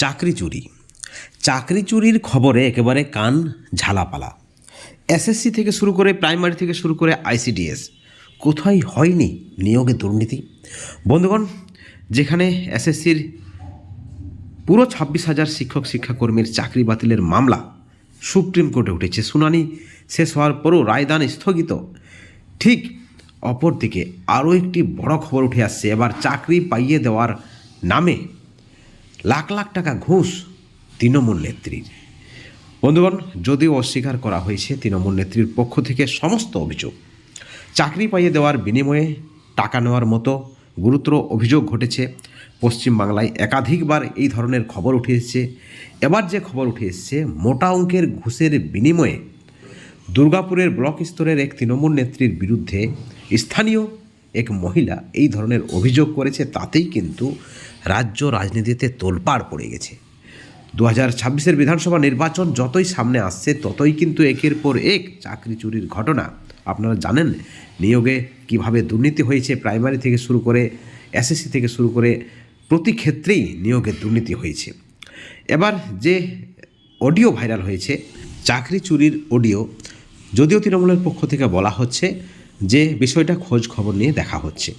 চাকরি চুরি। চাকরি চুরির খবরে একেবারে কান ঝালাপালা। এসএসসি থেকে শুরু করে প্রাইমারি থেকে শুরু করে আইসিডিএস কোথায় হয়নি নিয়োগে দুর্নীতি? বন্ধুগণ, যেখানে এসএসসির পুরো ছাব্বিশ হাজার শিক্ষক শিক্ষাকর্মীর চাকরি বাতিলের মামলা সুপ্রিম কোর্টে উঠেছে। শুনানি শেষ হওয়ার পরও রায়দান স্থগিত। ঠিক অপরদিকে আরও একটি বড় খবর উঠে আসছে। এবার চাকরি পাইয়ে দেওয়ার নামে লাখ লাখ টাকা ঘুষ তৃণমূল নেত্রীর। বন্ধুগণ, যদিও অস্বীকার করা হয়েছে তৃণমূল নেত্রীর পক্ষ থেকে সমস্ত অভিযোগ, চাকরি পাইয়ে দেওয়ার বিনিময়ে টাকা নেওয়ার মতো গুরুতর অভিযোগ ঘটেছে। পশ্চিমবাংলায় একাধিকবার এই ধরনের খবর উঠে এসেছে। এবার যে খবর উঠে এসেছে, মোটা অঙ্কের ঘুষের বিনিময়ে দুর্গাপুরের ব্লক স্তরের এক তৃণমূল নেত্রীর বিরুদ্ধে স্থানীয় এক মহিলা এই ধরনের অভিযোগ করেছে, তাতেই কিন্তু রাজ্য রাজনীতিতে তোলপাড় পড়ে গেছে। দু হাজার ছাব্বিশের বিধানসভা নির্বাচন যতই সামনে আসছে, ততই কিন্তু একের পর এক চাকরি চুরির ঘটনা। আপনারা জানেন নিয়োগে কীভাবে দুর্নীতি হয়েছে, প্রাইমারি থেকে শুরু করে এসএসসি থেকে শুরু করে প্রতি ক্ষেত্রেই নিয়োগে দুর্নীতি হয়েছে। এবার যে অডিও ভাইরাল হয়েছে, চাকরি চুরির অডিও, যদিও তৃণমূলের পক্ষ থেকে বলা হচ্ছে যে বিষয়টা খোঁজ খবর নিয়ে দেখা হচ্ছে।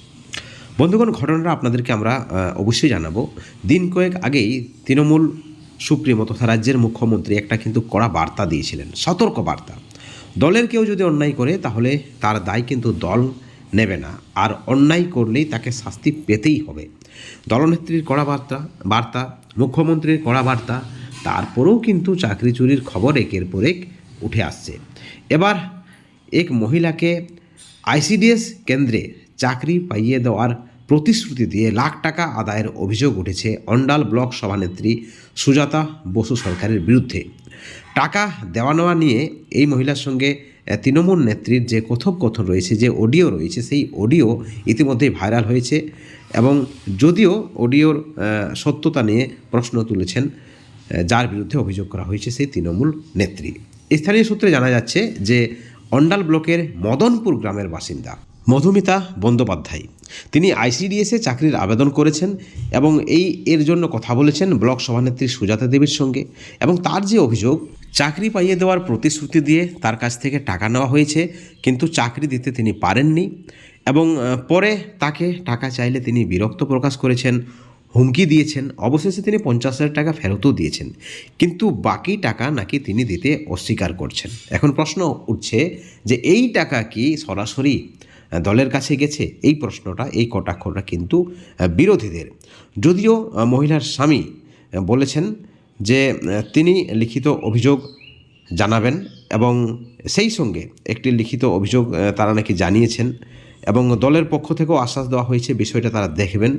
বন্ধুগণ, ঘটনাটা আপনাদেরকে আমরা অবশ্যই জানাব। দিন কয়েক আগেই তৃণমূল সুপ্রিমো তথা রাজ্যের মুখ্যমন্ত্রী একটা কিন্তু কড়া বার্তা দিয়েছিলেন, সতর্ক বার্তা। দলের কেউ যদি অন্যায় করে, তাহলে তার দায় কিন্তু দল নেবে না। আর অন্যায় করলেই তাকে শাস্তি পেতেই হবে। দলনেত্রীর কড়া বার্তা বার্তা, মুখ্যমন্ত্রীর কড়া বার্তা, তারপরেও কিন্তু চাকরি চুরির খবর একের পর এক উঠে আসছে। এবার এক মহিলাকে আইসিডিএস কেন্দ্রে চাকরি পাইয়ে দেওয়ার প্রতিশ্রুতি দিয়ে লাখ টাকা আদায়ের অভিযোগ উঠেছে অন্ডাল ব্লক সভানেত্রী সুজাতা বসু সরকারের বিরুদ্ধে। টাকা দেওয়া নেওয়া নিয়ে এই মহিলার সঙ্গে তৃণমূল নেত্রীর যে কথোপকথন রয়েছে, যে অডিও রয়েছে, সেই অডিও ইতিমধ্যেই ভাইরাল হয়েছে এবং যদিও অডিওর সত্যতা নিয়ে প্রশ্ন তুলেছেন যার বিরুদ্ধে অভিযোগ করা হয়েছে সেই তৃণমূল নেত্রী। স্থানীয় সূত্রে জানা যাচ্ছে যে অন্ডাল ব্লকের মদনপুর গ্রামের বাসিন্দা। মধুমিতা বন্দ্যোপাধ্যায়। তিনি আইসিডিএসে চাকরির আবেদন করেছেন এবং এই এর জন্য কথা বলেছেন ব্লক সভানেত্রী সুজাতা দেবীর সঙ্গে এবং তার যে অভিযোগ, চাকরি পাইয়ে দেওয়ার প্রতিশ্রুতি দিয়ে তার কাছ থেকে টাকা নেওয়া হয়েছে, কিন্তু চাকরি দিতে তিনি পারেননি এবং পরে তাকে টাকা চাইলে তিনি বিরক্ত প্রকাশ করেছেন। হুমকি দিয়েছেন। অবশেষে তিনি পঞ্চাশ হাজার টাকা ফেরতও দিয়েছেন। কিন্তু বাকি টাকা নাকি তিনি দিতে অস্বীকার করছেন। এখন প্রশ্ন উঠছে যে এই টাকা কি সরাসরি দলের কাছে গেছে? এই প্রশ্নটা, এই কটাক্ষটা কিন্তু বিরোধীদের। যদিও মহিলার স্বামী বলেছেন যে তিনি লিখিত অভিযোগ জানাবেন এবং সেই সঙ্গে একটি লিখিত অভিযোগ তারা নাকি জানিয়েছেন এবং দলের পক্ষ থেকেও আশ্বাস দেওয়া হয়েছে। বিষয়টা তারা দেখবেন।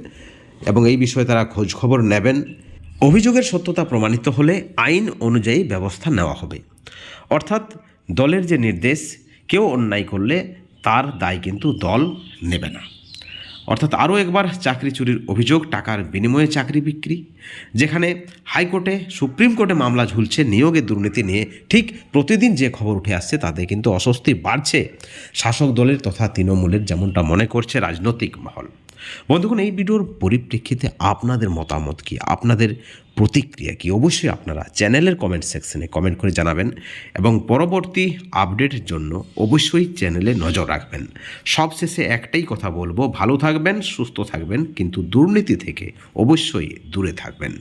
এবং এই বিষয়ে তারা খোঁজখবর নেবেন। অভিযোগের সত্যতা প্রমাণিত হলে আইন অনুযায়ী ব্যবস্থা নেওয়া হবে। অর্থাৎ দলের যে নির্দেশ, কেউ অন্যায় করলে তার দায় কিন্তু দল নেবে না। অর্থাৎ আরও একবার চাকরি চুরির অভিযোগ, টাকার বিনিময়ে চাকরি বিক্রি, যেখানে হাইকোর্টে, সুপ্রিম কোর্টে মামলা ঝুলছে, নিয়োগের দুর্নীতি নিয়ে ঠিক প্রতিদিন যে খবর উঠে আসছে তাতে কিন্তু অস্বস্তি বাড়ছে শাসক দলের তথা তৃণমূলের যেমনটা মনে করছে রাজনৈতিক মহল। বন্ধুগণ, এই ভিডিওর পরিপ্রেক্ষিতে আপনাদের মতামত কি? আপনাদের প্রতিক্রিয়া কি? অবশ্যই আপনারা চ্যানেলের কমেন্ট সেকশনে কমেন্ট করে জানাবেন এবং পরবর্তী আপডেটের জন্য অবশ্যই চ্যানেলে নজর রাখবেন। সবশেষে একটাই কথা বলব, ভালো থাকবেন, সুস্থ থাকবেন, কিন্তু দুর্নীতি থেকে অবশ্যই দূরে থাকবেন।